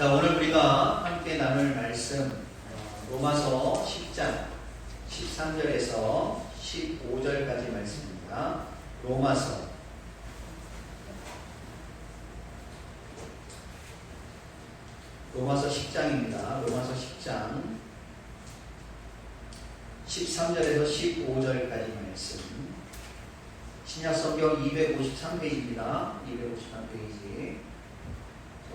자, 오늘 우리가 함께 나눌 말씀, 어, 로마서 10장 13절에서 15절까지 말씀입니다. 로마서 로마서 10장입니다. 로마서 10장 13절에서 15절까지 말씀. 신약 성경 253페이지입니다. 253페이지.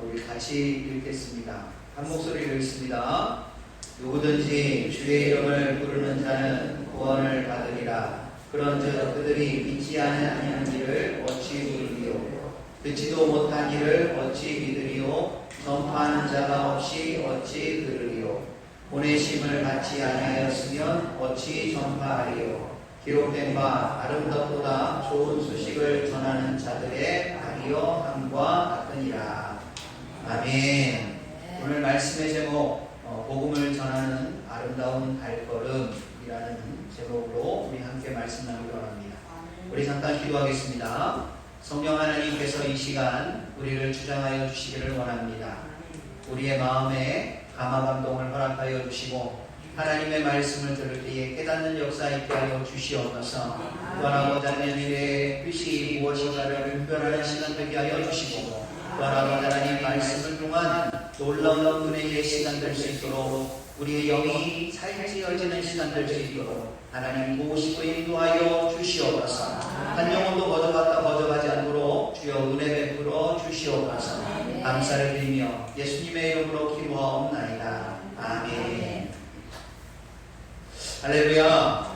우리 같이 읽겠습니다. 한 목소리로 읽습니다. 누구든지 주의 이름을 부르는 자는 구원을 받으리라. 그런즉 그들이 믿지 않는 일을 어찌 부르리요? 듣지도 못한 일을 어찌 믿으리요? 전파하는 자가 없이 어찌 들으리요? 보내심을 받지 아니하였으면 어찌 전파하리요? 기록된 바 아름답보다 좋은 소식을 전하는 자들의 아리어 함과 같으니라. 아멘. 오늘 말씀의 제목 어, 복음을 전하는 아름다운 발걸음이라는 제목으로 우리 함께 말씀 나누기 원합니다. 우리 잠깐 기도하겠습니다. 성령 하나님께서 이 시간 우리를 주장하여 주시기를 원합니다. 우리의 마음에 감화 감동을 허락하여 주시고 하나님의 말씀을 들을 때에 깨닫는 역사 있게 하여 주시옵소서. 원하고자 하는 일의 뜻이 무엇인가를 분별하는 시간 되게 하여 주시고 원하고자 하나님 말씀을 통한 놀라운 은혜의 시간 될 수 있도록 우리의 영이 살찌어지는 시간 될 수 있도록 하나님 보시고 인도하여 주시옵소서. 한 영혼도 거저갔다 거저가지 않도록 주여 은혜 베풀어 주시옵소서. 감사를 드리며 예수님의 이름으로 기도하옵나이다. 아멘. 할렐루야.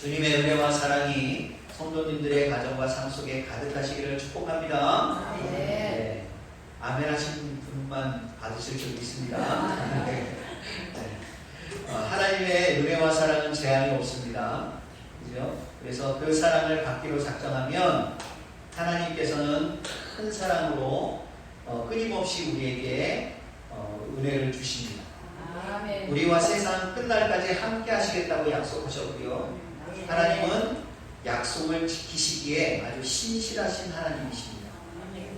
주님의 은혜와 사랑이 성도님들의 가정과 삶 속에 가득하시기를 축복합니다. 네. 아멘 하신 분만 받으실 줄 믿습니다. 네. 어, 하나님의 은혜와 사랑은 제한이 없습니다. 그죠? 그래서 그 사랑을 받기로 작정하면 하나님께서는 큰 사랑으로 어, 끊임없이 우리에게 어, 은혜를 주십니다. 우리와 세상 끝날까지 함께 하시겠다고 약속하셨고요. 하나님은 약속을 지키시기에 아주 신실하신 하나님이십니다.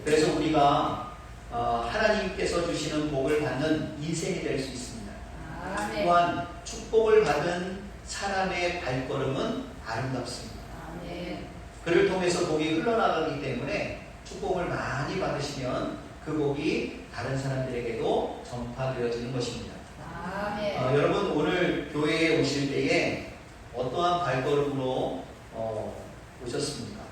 그래서 우리가 어, 하나님께서 주시는 복을 받는 인생이 될 수 있습니다. 또한 축복을 받은 사람의 발걸음은 아름답습니다. 그를 통해서 복이 흘러나가기 때문에 축복을 많이 받으시면 그 복이 다른 사람들에게도 전파되어지는 것입니다. 어, 여러분 오늘 교회에 오실 때에 어떠한 발걸음으로 어, 오셨습니까?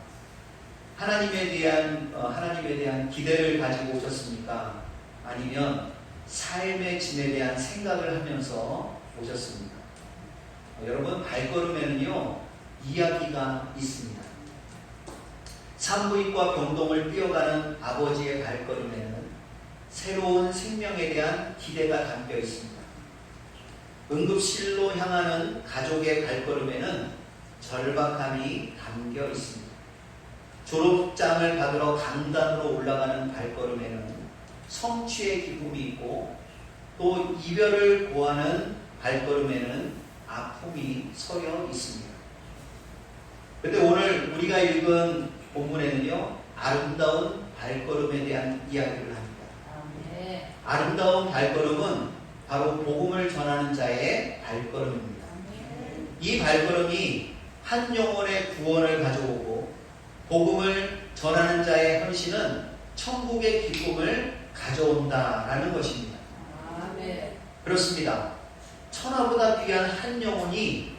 하나님에 대한 어, 하나님에 대한 기대를 가지고 오셨습니까? 아니면 삶의 짐에 대한 생각을 하면서 오셨습니까? 어, 여러분 발걸음에는요 이야기가 있습니다. 산부인과 병동을 뛰어가는 아버지의 발걸음에는 새로운 생명에 대한 기대가 담겨 있습니다. 응급실로 향하는 가족의 발걸음에는 절박함이 담겨 있습니다. 졸업장을 받으러 강단으로 올라가는 발걸음에는 성취의 기쁨이 있고 또 이별을 고하는 발걸음에는 아픔이 서려 있습니다. 근데 오늘 우리가 읽은 본문에는요, 아름다운 발걸음에 대한 이야기를 합니다. 아름다운 발걸음은 바로 복음을 전하는 자의 발걸음입니다. 이 발걸음이 한 영혼의 구원을 가져오고 복음을 전하는 자의 헌신은 천국의 기쁨을 가져온다라는 것입니다. 그렇습니다. 천하보다 귀한 한 영혼이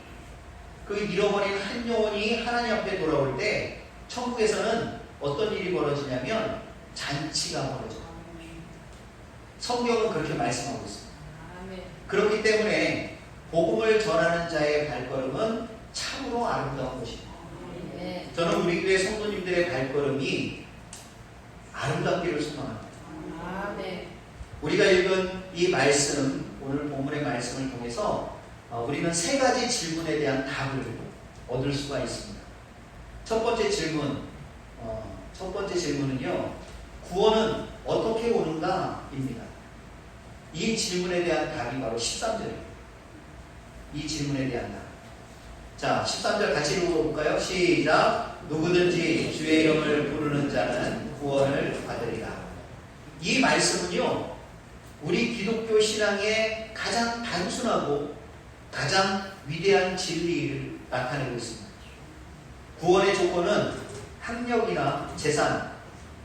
그 잃어버린 한 영혼이 하나님 앞에 돌아올 때 천국에서는 어떤 일이 벌어지냐면 잔치가 벌어져요. 성경은 그렇게 말씀하고 있습니다. 그렇기 때문에 복음을 전하는 자의 발걸음은 참으로 아름다운 것입니다. 저는 우리 교회 성도님들의 발걸음이 아름답기를 소망합니다. 우리가 읽은 이 말씀, 오늘 본문의 말씀을 통해서 어, 우리는 세 가지 질문에 대한 답을 얻을 수가 있습니다. 첫 번째 질문, 어, 첫 번째 질문은요, 구원은 어떻게 오는가입니다. 이 질문에 대한 답이 바로 13절입니다. 이 질문에 대한 답. 자, 13절 같이 읽어볼까요? 시작. 누구든지 주의 이름을 부르는 자는 구원을 받으리라. 이 말씀은요, 우리 기독교 신앙의 가장 단순하고 가장 위대한 진리를 나타내고 있습니다. 구원의 조건은 학력이나 재산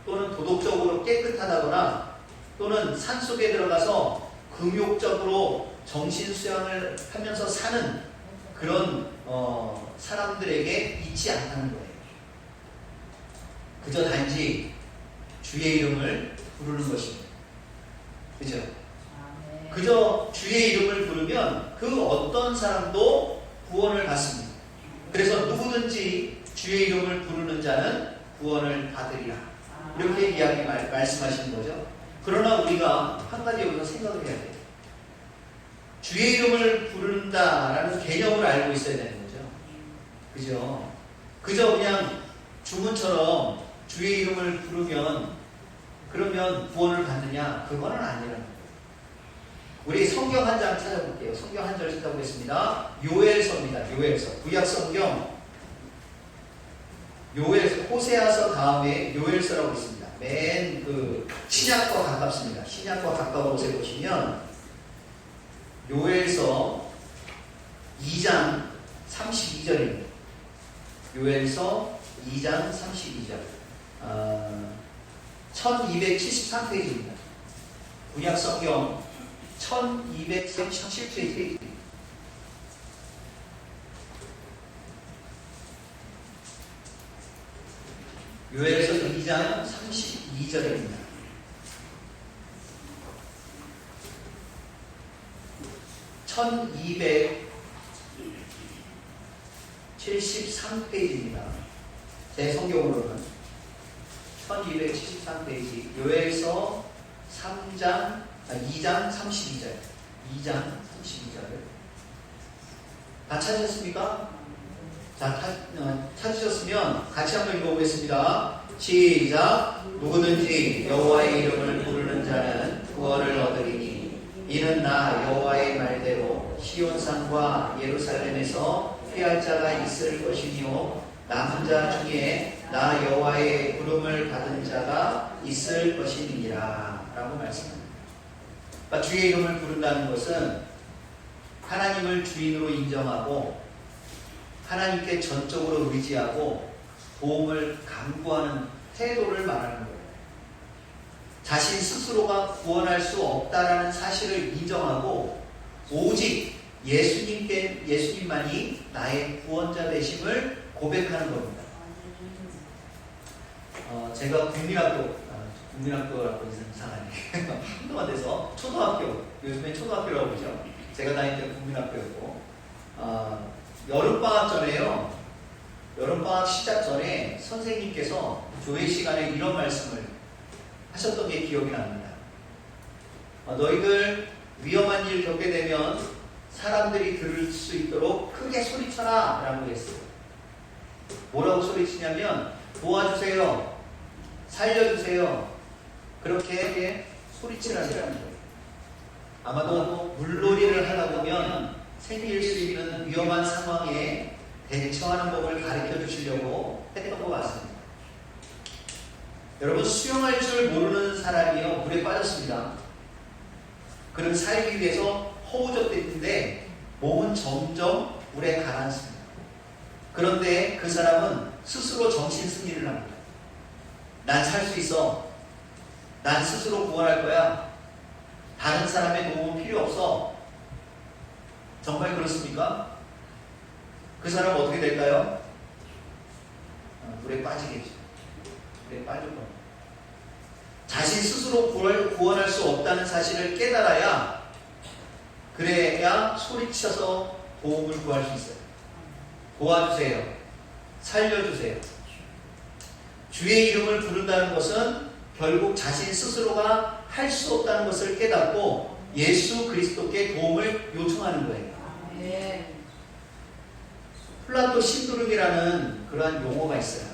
또는 도덕적으로 깨끗하다거나 또는 산 속에 들어가서 금욕적으로 정신 수양을 하면서 사는 그런 어, 사람들에게 있지 않다는 거예요. 그저 단지 주의 이름을 부르는 것입니다. 그죠? 그저 주의 이름을 부르면 그 어떤 사람도 구원을 받습니다. 그래서 누구든지 주의 이름을 부르는 자는 구원을 받으리라. 이렇게 이야기 말, 말씀하시는 거죠. 그러나 우리가 한 가지 여기서 생각을 해야 돼요. 주의 이름을 부른다라는 개념을 알고 있어야 거죠. 그죠? 그저 그냥 주문처럼 주의 이름을 부르면 그러면 구원을 받느냐? 그거는 아니라는 거예요. 우리 성경 한 장 찾아볼게요. 성경 한 절 찾아보겠습니다. 요엘서입니다. 요엘서. 구약 성경 요엘 호세아서 다음에 요엘서라고 있습니다. 맨 그 신약과 가깝습니다. 신약과 가까운 곳에 보시면 요엘서 2장 32절입니다. 요엘서 2장 32절. 어, 1273페이지입니다. 구약 성경 1237페이지. 요엘서 2장 32절입니다. (1273페이지입니다) 제 성경으로는 1273페이지 요엘서 3장 아, 2장 32절 2장 32절 다 찾으셨습니까? 자, 타- 어, 찾으셨으면 같이 한번 읽어보겠습니다. 시작. 누구든지 여호와의 이름을 부르는 자는 구원을 얻으리니 이는 나 여호와의 말대로 시온산과 예루살렘에서 피할 자가 있을 것이니요 남은 자 중에 나 여호와의 부름을 받은 자가 있을 것이니라 라고 말씀합니다. 그러니까 주의 이름을 부른다는 것은 하나님을 주인으로 인정하고 하나님께 전적으로 의지하고 도움을 강구하는 태도를 말하는 거예요. 자신 스스로가 구원할 수 없다라는 사실을 인정하고 오직 예수님께 예수님만이 나의 구원자 되심을 고백하는 겁니다. 어, 제가 국민학교 아, 국민학교라고 이상하네 한동안 돼서 초등학교 요즘에 초등학교라고 그러죠. 제가 다닐 때 국민학교였고 어, 여름 방학 전에요. 여름 방학 시작 전에 선생님께서 조회 시간에 이런 말씀을 하셨던 게 기억이 납니다. 어, 너희들 위험한 일 겪게 되면 사람들이 들을 수 있도록 크게 소리쳐라 라고 했어요. 뭐라고 소리치냐면 도와주세요. 살려주세요. 그렇게 소리치라는 거예요. 아마도 물놀이를 하다 보면 생길 수 있는 위험한 상황에 대처하는 법을 가르쳐 주시려고 했던 것 같습니다. 여러분 수영할 줄 모르는 사람이요 물에 빠졌습니다. 그는 살기 위해서 허우적댔는데 몸은 점점 물에 가라앉습니다. 그런데 그 사람은 스스로 정신 승리를 합니다. 난 살 수 있어. 난 스스로 구원할 거야. 다른 사람의 도움은 필요 없어. 정말 그렇습니까? 그 사람 은 어떻게 될까요? 아, 물에 빠지겠죠. 물에 빠질 겁니다. 자신 스스로 구원- 구원할 수 없다는 사실을 깨달아야 그래야 소리쳐서 도움을 구할 수 있어요. 도와주세요. 살려주세요. 주의 이름을 부른다는 것은 결국 자신 스스로가 할 수 없다는 것을 깨닫고 예수 그리스도께 도움을 요청하는 거예요. 아멘. 플라토 신두름이라는 그러한 용어가 있어요.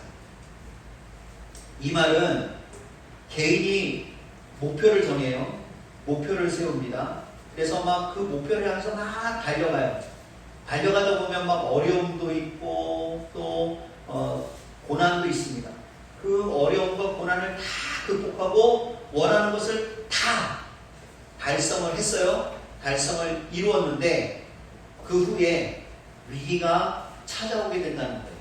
이 말은 개인이 목표를 정해요. 목표를 세웁니다. 그래서 막 그 목표를 향해서 막 달려가요. 달려가다 보면 막 어려움도 있고 또 어, 고난도 있습니다. 그 어려움과 고난을 다 극복하고 원하는 것을 다 달성을 했어요. 달성을 이루었는데 그 후에 위기가 찾아오게 된다는 거예요.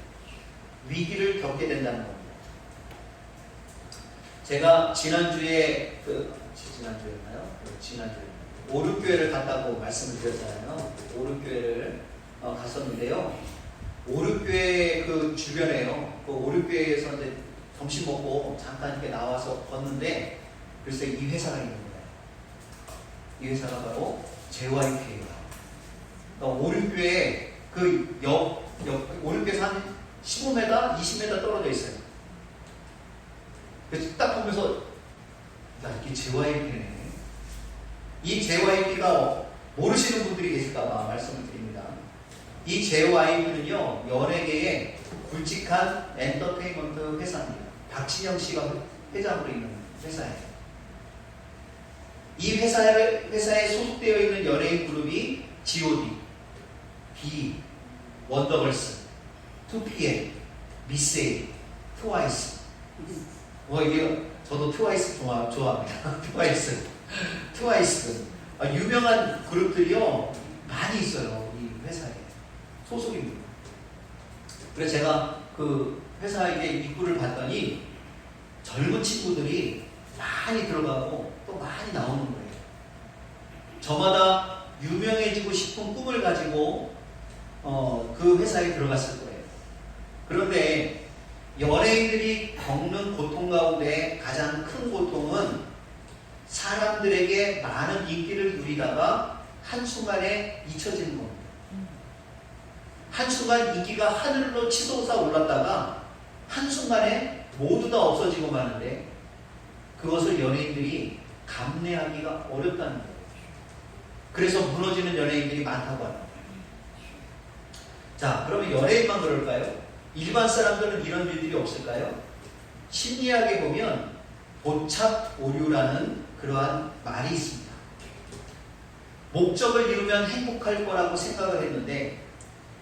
위기를 겪게 된다는 겁니다. 제가 지난주에 그 지난주였나요? 그 지난주에 오륙교회를 갔다고 말씀을 드렸잖아요. 오륙교회를 어, 갔었는데요. 오륙교회 그 주변에요. 그 오륙교회에서 이제 점심 먹고 잠깐 이렇게 나와서 걷는데 글쎄 이 회사가 있는 거예요. 이 회사가 바로 JYP예요. 그러니까 오륙교회 그 옆, 옆, 오륙교에서 한 15m, 20m 떨어져 있어요. 그래서 딱 보면서 야 이게 JYP네. 이 JYP가 모르시는 분들이 계실까봐 말씀을 드립니다. 이 JYP는요 연예계의 굵직한 엔터테인먼트 회사입니다. 박진영 씨가 회장으로 있는 회사예요. 이 회사에, 회사에 소속되어 있는 연예인 그룹이 G.O.D, B, 원더걸스, 2PM, 미세이, 트와이스. 뭐 이게 저도 트와이스 좋아, 좋아합니다. 트와이스. 트와이스. 아, 유명한 그룹들이요 많이 있어요. 이 회사에. 소속입니다. 그래서 제가 그 회사에 입구를 봤더니 젊은 친구들이 많이 들어가고 또 많이 나오는 거예요. 저마다 유명해지고 싶은 꿈을 가지고 어, 그 회사에 들어갔을 거예요. 그런데 연예인들이 겪는 고통 가운데 가장 큰 고통은 사람들에게 많은 인기를 누리다가 한순간에 잊혀지는 겁니다. 한순간 인기가 하늘로 치솟아 올랐다가 한순간에 모두 다 없어지고 마는데 그것을 연예인들이 감내하기가 어렵다는 거예요. 그래서 무너지는 연예인들이 많다고 합니다. 자, 그러면 연예인만 그럴까요? 일반 사람들은 이런 일들이 없을까요? 심리학에 보면 도착 오류라는 그러한 말이 있습니다. 목적을 이루면 행복할 거라고 생각을 했는데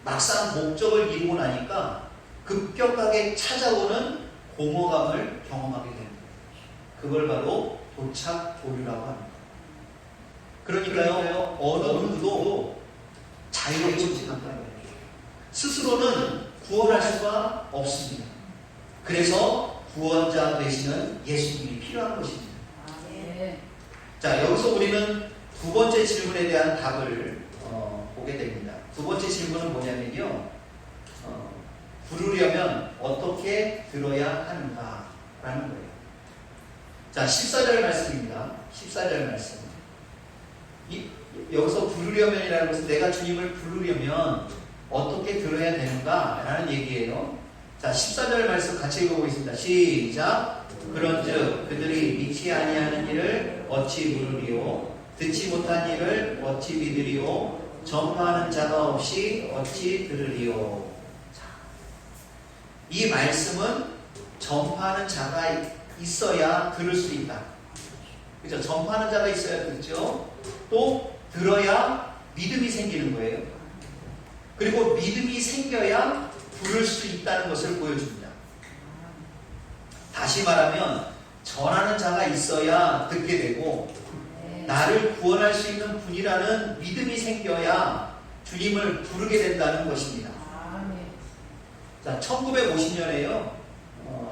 막상 목적을 이루고 나니까 급격하게 찾아오는 공허감을 경험하게 됩니다. 그걸 바로 도착 오류라고 합니다. 그러니까요, 어느 누구도 자유롭지 않다는 거예요. 스스로는 구원할 수가 없습니다. 그래서 구원자 되시는 예수님이 필요한 것입니다. 아멘. 자, 여기서 우리는 두 번째 질문에 대한 답을 어, 보게 됩니다. 두 번째 질문은 뭐냐면요. 어, 부르려면 어떻게 들어야 하는가? 라는 거예요. 자, 14절 말씀입니다. 14절 말씀. 이, 여기서 부르려면이라는 것은 내가 주님을 부르려면 어떻게 들어야 되는가? 라는 얘기예요. 자, 14절 말씀 같이 읽어보겠습니다. 시작. 그런즉 그들이 믿지 아니하는 일을 어찌 물으리요 듣지 못한 일을 어찌 믿으리요 전파하는 자가 없이 어찌 들으리요 자, 이 말씀은 전파하는 자가 있어야 들을 수 있다. 그죠? 전파하는 자가 있어야 듣죠. 또 들어야 믿음이 생기는 거예요. 그리고 믿음이 생겨야 부를 수 있다는 것을 보여줍니다. 다시 말하면 전하는 자가 있어야 듣게 되고 네. 나를 구원할 수 있는 분이라는 믿음이 생겨야 주님을 부르게 된다는 것입니다. 아멘. 자, 1950년에요.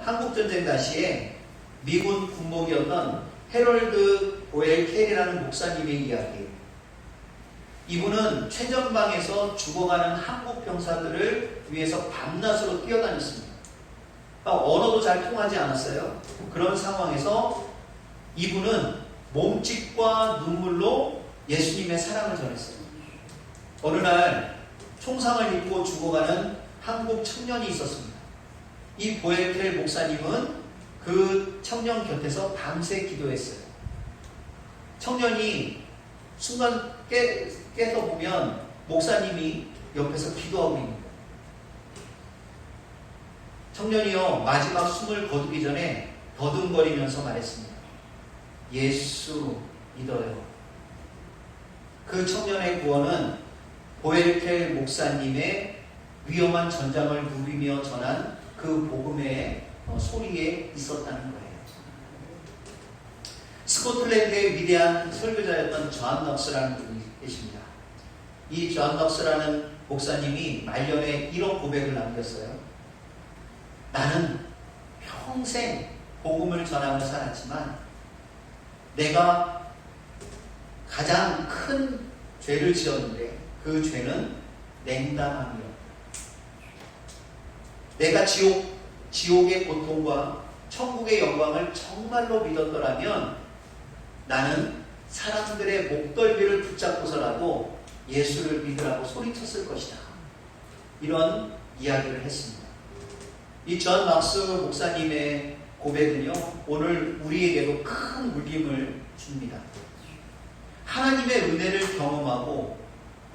한국전쟁 당시에 미군 군목이었던 해럴드 보엘 캐리라는 목사님의 이야기예요. 이분은 최전방에서 죽어가는 한국 병사들을 위해서 밤낮으로 뛰어다녔습니다. 그러니까 언어도 잘 통하지 않았어요. 그런 상황에서 이분은 몸짓과 눈물로 예수님의 사랑을 전했어요. 어느 날 총상을 입고 죽어가는 한국 청년이 있었습니다. 이 보엘켈 목사님은 그 청년 곁에서 밤새 기도했어요. 청년이 순간 깨, 깨서 보면 목사님이 옆에서 기도하고 있는. 청년이요, 마지막 숨을 거두기 전에 더듬거리면서 말했습니다. 예수 믿어요. 그 청년의 구원은 보엘켈 목사님의 위험한 전장을 누비며 전한 그 복음의 어, 소리에 있었다는 거예요. 스코틀랜드의 위대한 설교자였던 존 넉스라는 분이 계십니다. 이존 넉스라는 목사님이 말년에 이런 고백을 남겼어요. 나는 평생 복음을 전하며 살았지만 내가 가장 큰 죄를 지었는데 그 죄는 냉담함이었다. 내가 지옥, 지옥의 고통과 천국의 영광을 정말로 믿었더라면 나는 사람들의 목덜미를 붙잡고서라도 예수를 믿으라고 소리쳤을 것이다. 이런 이야기를 했습니다. 이존 막스 목사님의 고백은요, 오늘 우리에게도 큰 울림을 줍니다. 하나님의 은혜를 경험하고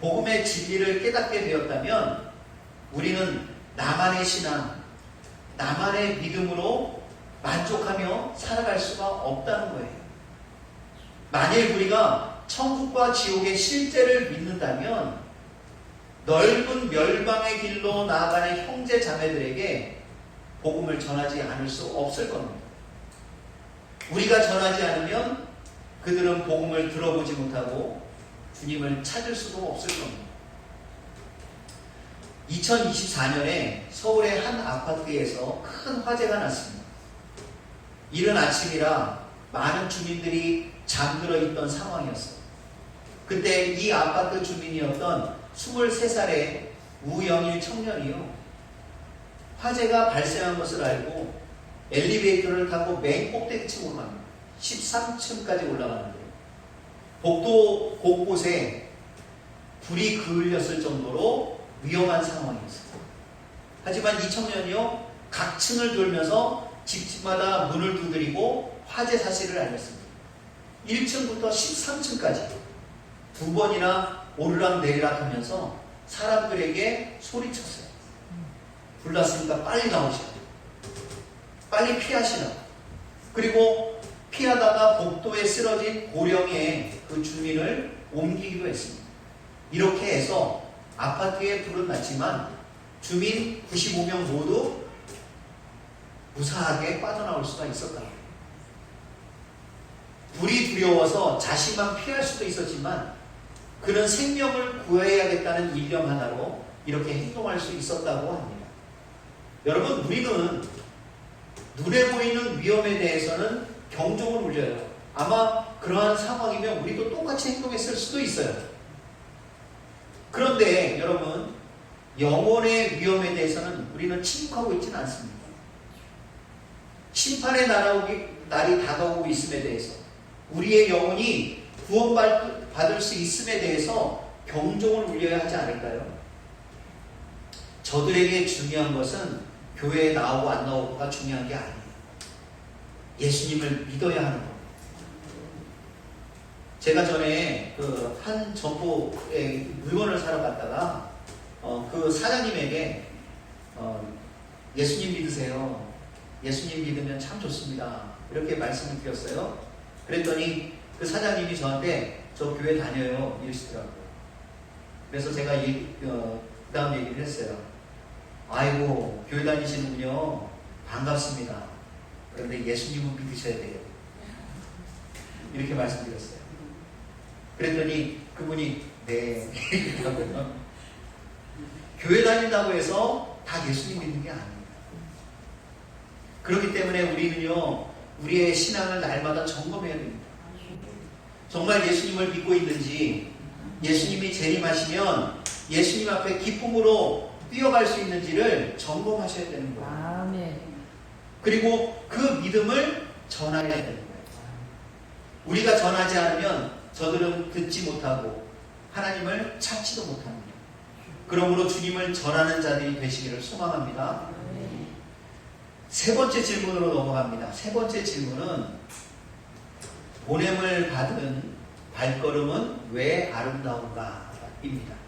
복음의 진리를 깨닫게 되었다면 우리는 나만의 신앙, 나만의 믿음으로 만족하며 살아갈 수가 없다는 거예요. 만일 우리가 천국과 지옥의 실제를 믿는다면 넓은 멸망의 길로 나아가는 형제 자매들에게 복음을 전하지 않을 수 없을 겁니다. 우리가 전하지 않으면 그들은 복음을 들어보지 못하고 주님을 찾을 수도 없을 겁니다. 2024년에 서울의 한 아파트에서 큰 화재가 났습니다. 이른 아침이라 많은 주민들이 잠들어 있던 상황이었어요. 그때 이 아파트 주민이었던 23살의 우영일 청년이요. 화재가 발생한 것을 알고 엘리베이터를 타고 맨 꼭대기층으로 갑니다. 13층까지 올라가는데 복도 곳곳에 불이 그을렸을 정도로 위험한 상황이었어요. 하지만 이 청년이요 각 층을 돌면서 집집마다 문을 두드리고 화재 사실을 알렸습니다. 1층부터 13층까지 두 번이나 오르락 내리락 하면서 사람들에게 소리쳤어요. 불났으니까 빨리 나오시라. 빨리 피하시라. 그리고 피하다가 복도에 쓰러진 고령의 그 주민을 옮기기도 했습니다. 이렇게 해서 아파트에 불은 났지만 주민 95명 모두 무사하게 빠져나올 수가 있었다. 불이 두려워서 자신만 피할 수도 있었지만 그는 생명을 구해야겠다는 일념 하나로 이렇게 행동할 수 있었다고 합니다. 여러분, 우리는 눈에 보이는 위험에 대해서는 경종을 울려요. 아마 그러한 상황이면 우리도 똑같이 행동했을 수도 있어요. 그런데 여러분, 영혼의 위험에 대해서는 우리는 침묵하고 있지는 않습니다. 심판의 날아오기, 날이 다가오고 있음에 대해서 우리의 영혼이 구원받을 수 있음에 대해서 경종을 울려야 하지 않을까요? 저들에게 중요한 것은 교회에 나오고 안 나오고가 중요한 게 아니에요. 예수님을 믿어야 하는 겁니다. 제가 전에 그 한 점포에 물건을 사러 갔다가 어, 그 사장님에게 어, 예수님 믿으세요. 예수님 믿으면 참 좋습니다. 이렇게 말씀을 드렸어요. 그랬더니 그 사장님이 저한테 저 교회 다녀요 이러시더라고요. 그래서 제가 이, 어, 그 다음 얘기를 했어요. 아이고 교회 다니시는군요. 반갑습니다. 그런데 예수님은 믿으셔야 돼요. 이렇게 말씀드렸어요. 그랬더니 그분이 네 이러더라고요. 교회 다닌다고 해서 다 예수님 믿는 게 아닙니다. 그렇기 때문에 우리는요 우리의 신앙을 날마다 점검해야 됩니다. 정말 예수님을 믿고 있는지 예수님이 재림하시면 예수님 앞에 기쁨으로 뛰어갈 수 있는지를 점검하셔야 되는 거예요. 아멘. 그리고 그 믿음을 전해야 되는 거예요. 우리가 전하지 않으면 저들은 듣지 못하고 하나님을 찾지도 못합니다. 그러므로 주님을 전하는 자들이 되시기를 소망합니다. 세 번째 질문으로 넘어갑니다. 세 번째 질문은 보냄을 받은 발걸음은 왜 아름다운가? 입니다.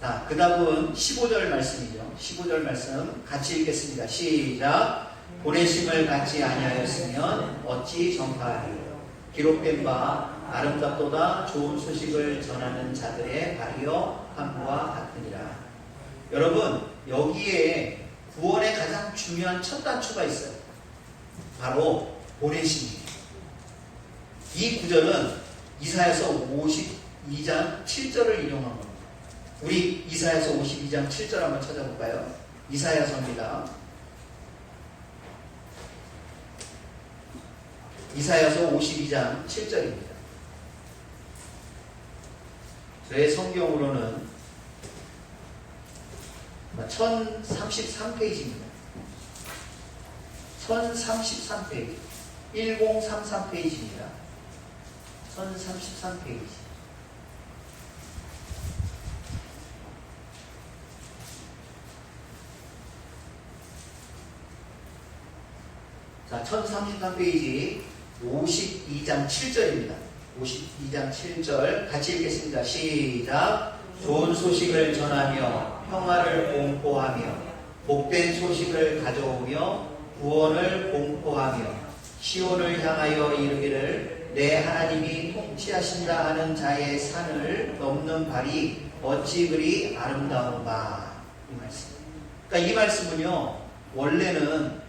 자, 그 답은 15절 말씀이죠. 15절 말씀 같이 읽겠습니다. 시작. 보내심을 갖지 아니하였으면 어찌 전파하리요. 기록된 바 아름답도다 좋은 소식을 전하는 자들의 발이여 함과 같으니라. 여러분 여기에 구원의 가장 중요한 첫 단추가 있어요. 바로 보내심이에요. 이 구절은 이사야서 52장 7절을 인용한 겁니다. 우리 이사야서 52장 7절 한번 찾아볼까요? 이사야서입니다. 이사야서 52장 7절입니다. 저의 성경으로는 1033페이지입니다. 1033페이지. 1033페이지입니다. 1033페이지. 자, 1033페이지 52장 7절입니다. 52장 7절 같이 읽겠습니다. 시작. 좋은 소식을 전하며 평화를 공포하며 복된 소식을 가져오며 구원을 공포하며 시온을 향하여 이르기를 내 하나님이 통치하신다 하는 자의 산을 넘는 발이 어찌 그리 아름다운가 이 말씀. 그러니까 이 말씀은요 원래는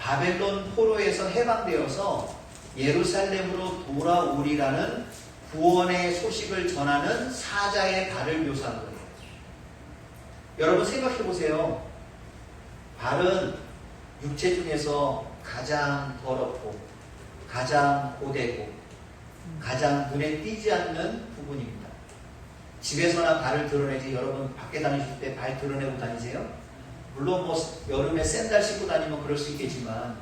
바벨론 포로에서 해방되어서 예루살렘으로 돌아오리라는 구원의 소식을 전하는 사자의 발을 묘사한 거예요. 여러분 생각해 보세요. 발은 육체 중에서 가장 더럽고 가장 고되고 가장 눈에 띄지 않는 부분입니다. 집에서나 발을 드러내지 여러분 밖에 다니실 때 발 드러내고 다니세요? 물론 뭐 여름에 샌들 신고 다니면 그럴 수 있겠지만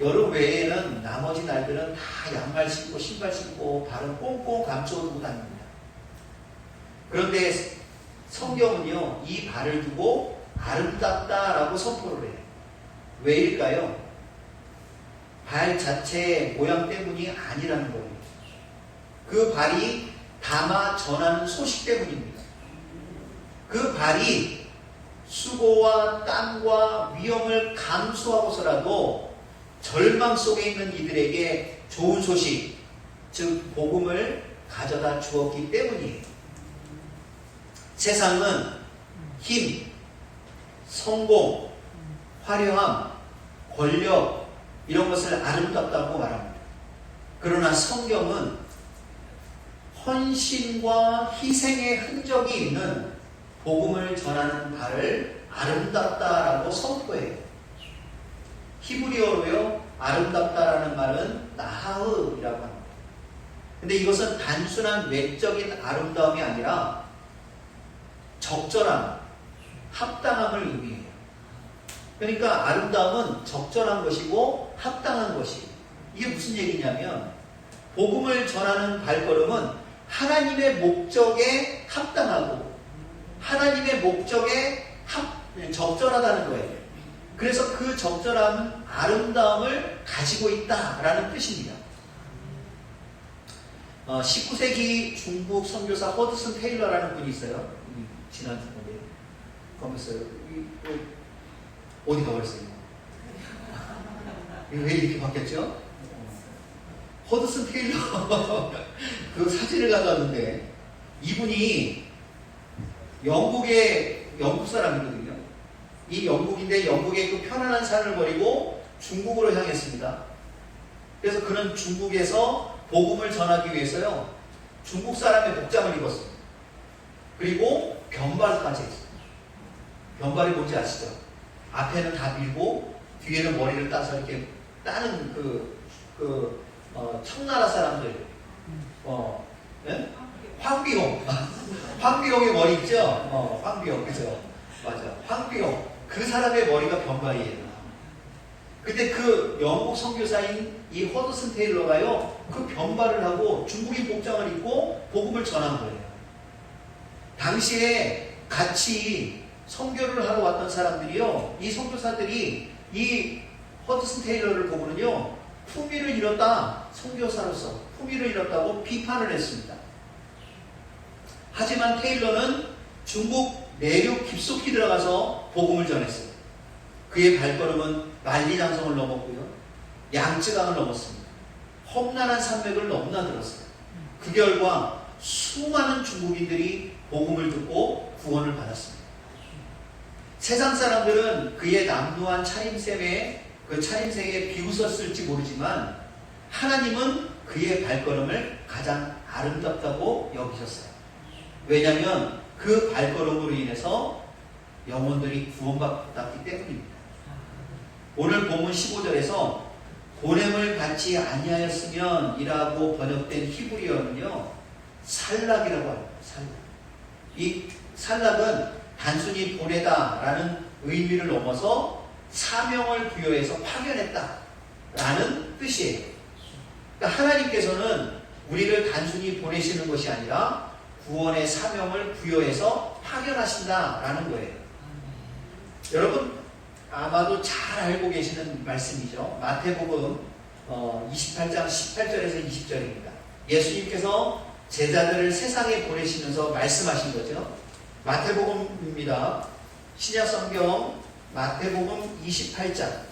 여름 외에는 나머지 날들은 다 양말 신고 신발 신고 발은 꽁꽁 감춰두고 다닙니다. 그런데 성경은요 이 발을 두고 아름답다라고 선포를 해요. 왜일까요? 발 자체의 모양 때문이 아니라는 거예요. 그 발이 담아 전하는 소식 때문입니다. 그 발이 수고와 땀과 위험을 감수하고서라도 절망 속에 있는 이들에게 좋은 소식, 즉 복음을 가져다 주었기 때문이에요. 세상은 힘, 성공, 화려함, 권력 이런 것을 아름답다고 말합니다. 그러나 성경은 헌신과 희생의 흔적이 있는 복음을 전하는 바를 아름답다라고 선포해요. 히브리어로요, 아름답다라는 말은 나하으이라고 합니다. 근데 이것은 단순한 외적인 아름다움이 아니라 적절함, 합당함을 의미해요. 그러니까 아름다움은 적절한 것이고 합당한 것이. 이게 무슨 얘기냐면 복음을 전하는 발걸음은 하나님의 목적에 합당하고 하나님의 목적에 합, 적절하다는 거예요. 그래서 그 적절함은 아름다움을 가지고 있다라는 뜻입니다. 어, 19세기 중국 선교사 허드슨 테일러라는 분이 있어요. 이 지난 주에 그, 어디 가버렸어요? 왜 이렇게 바뀌었죠? 허드슨 테일러 그 사진을 가져왔는데 이분이 영국의 영국 사람이거든요. 이 영국인데 영국의 그 편안한 삶을 버리고 중국으로 향했습니다. 그래서 그는 중국에서 복음을 전하기 위해서요. 중국 사람의 복장을 입었어요. 그리고 변발까지 했어요. 변발이 뭔지 아시죠? 앞에는 다 밀고 뒤에는 머리를 따서 이렇게 따는 그, 그 어, 청나라 사람들 어, 예? 황비용 황비용의 머리 있죠? 어, 황비용 그죠? 맞아 황비용 그 사람의 머리가 변발이에요. 근데 그 영국 선교사인 이 허드슨 테일러가요 그 변발을 하고 중국인 복장을 입고 복음을 전한 거예요. 당시에 같이 선교를 하러 왔던 사람들이요 이 선교사들이 이 허드슨 테일러를 보고는요 품위를 잃었다 선교사로서 품위를 잃었다고 비판을 했습니다. 하지만 테일러는 중국 내륙 깊숙이 들어가서 복음을 전했어요. 그의 발걸음은 만리장성을 넘었고요. 양쯔강을 넘었습니다. 험난한 산맥을 넘나들었어요. 그 결과 수많은 중국인들이 복음을 듣고 구원을 받았습니다. 세상 사람들은 그의 남루한 차림샘에 그 차림새에 비웃었을지 모르지만 하나님은 그의 발걸음을 가장 아름답다고 여기셨어요. 왜냐하면 그 발걸음으로 인해서 영혼들이 구원받았기 때문입니다. 오늘 본문 15절에서 보냄을 받지 아니하였으면 이라고 번역된 히브리어는요 살락이라고 합니다. 살락. 이 살락은 단순히 보내다라는 의미를 넘어서 사명을 부여해서 파견했다라는 뜻이에요. 그러니까 하나님께서는 우리를 단순히 보내시는 것이 아니라 구원의 사명을 부여해서 파견하신다라는 거예요. 여러분 아마도 잘 알고 계시는 말씀이죠. 마태복음 어, 28장 18절에서 20절입니다. 예수님께서 제자들을 세상에 보내시면서 말씀하신 거죠. 마태복음입니다. 신약 성경 마태복음 28장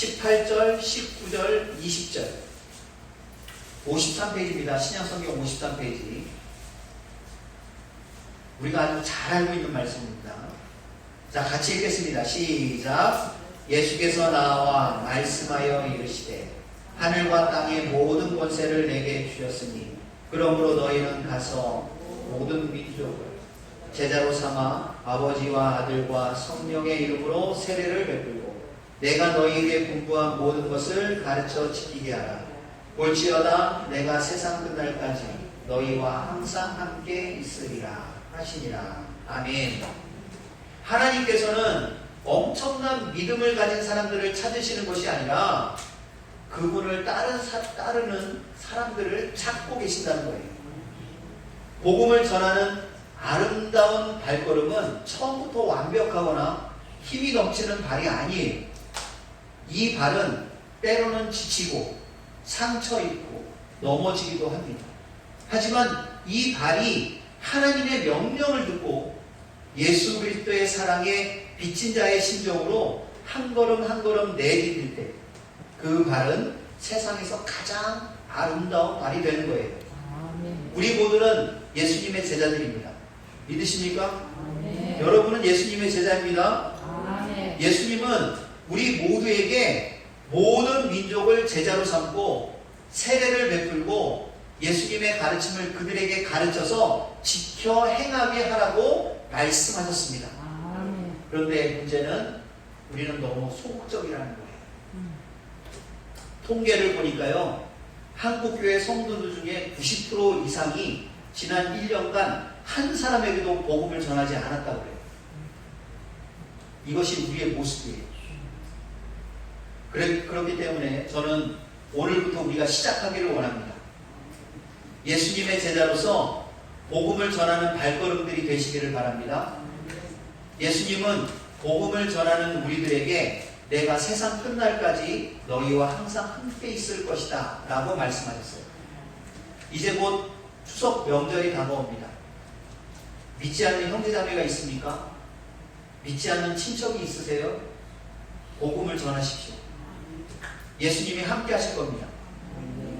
18절, 19절, 20절 53페이지입니다. 신약성경 53페이지. 우리가 아주 잘 알고 있는 말씀입니다. 자, 같이 읽겠습니다. 시작. 예수께서 나와 말씀하여 이르시되 하늘과 땅의 모든 권세를 내게 주셨으니 그러므로 너희는 가서 모든 민족을 제자로 삼아 아버지와 아들과 성령의 이름으로 세례를 베풀고 내가 너희에게 공부한 모든 것을 가르쳐 지키게 하라. 볼지어다 내가 세상 끝날까지 너희와 항상 함께 있으리라 하시니라. 아멘. 하나님께서는 엄청난 믿음을 가진 사람들을 찾으시는 것이 아니라 그분을 사, 따르는 사람들을 찾고 계신다는 거예요. 복음을 전하는 아름다운 발걸음은 처음부터 완벽하거나 힘이 넘치는 발이 아니에요. 이 발은 때로는 지치고 상처 입고 넘어지기도 합니다. 하지만 이 발이 하나님의 명령을 듣고 예수 그리스도의 사랑에 빚진 자의 심정으로 한 걸음 한 걸음 내디딜 때그 발은 세상에서 가장 아름다운 발이 되는 거예요. 우리 모두는 예수님의 제자들입니다. 믿으십니까? 여러분은 예수님의 제자입니다. 예수님은 우리 모두에게 모든 민족을 제자로 삼고 세례를 베풀고 예수님의 가르침을 그들에게 가르쳐서 지켜 행하게 하라고 말씀하셨습니다. 아멘. 그런데 문제는 우리는 너무 소극적이라는 거예요. 음. 통계를 보니까요, 한국교회 성도들 중에 90% 이상이 지난 1년간 한 사람에게도 복음을 전하지 않았다고 그래요. 이것이 우리의 모습이에요. 그렇기 때문에 저는 오늘부터 우리가 시작하기를 원합니다. 예수님의 제자로서 복음을 전하는 발걸음들이 되시기를 바랍니다. 예수님은 복음을 전하는 우리들에게 내가 세상 끝날까지 너희와 항상 함께 있을 것이다 라고 말씀하셨어요. 이제 곧 추석 명절이 다가옵니다. 믿지 않는 형제자매가 있습니까? 믿지 않는 친척이 있으세요? 복음을 전하십시오. 예수님이 함께 하실 겁니다.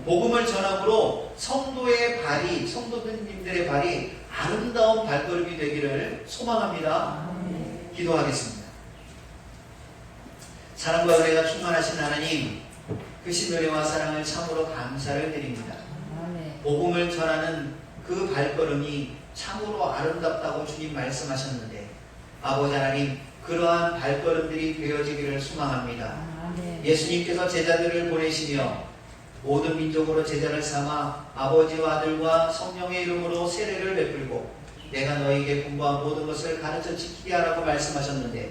복음을 전함으로 성도의 발이, 성도님들의 발이 아름다운 발걸음이 되기를 소망합니다. 기도하겠습니다. 사랑과 은혜가 충만하신 하나님, 크신 은혜와 사랑을 참으로 감사를 드립니다. 복음을 전하는 그 발걸음이 참으로 아름답다고 주님 말씀하셨는데, 아버지 하나님, 그러한 발걸음들이 되어지기를 소망합니다. 아멘. 예수님께서 제자들을 보내시며 모든 민족으로 제자를 삼아 아버지와 아들과 성령의 이름으로 세례를 베풀고 내가 너에게 공부한 모든 것을 가르쳐 지키게 하라고 말씀하셨는데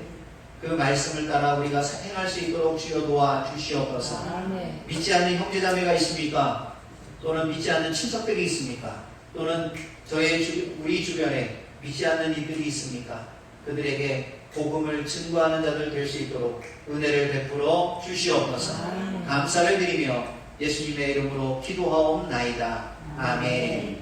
그 말씀을 따라 우리가 행할 수 있도록 주여 도와 주시옵소서. 아멘. 믿지 않는 형제자매가 있습니까? 또는 믿지 않는 친척들이 있습니까? 또는 저의 주, 우리 주변에 믿지 않는 이들이 있습니까? 그들에게 복음을 증거하는 자들 될 수 있도록 은혜를 베풀어 주시옵소서. 감사를 드리며 예수님의 이름으로 기도하옵나이다. 아멘.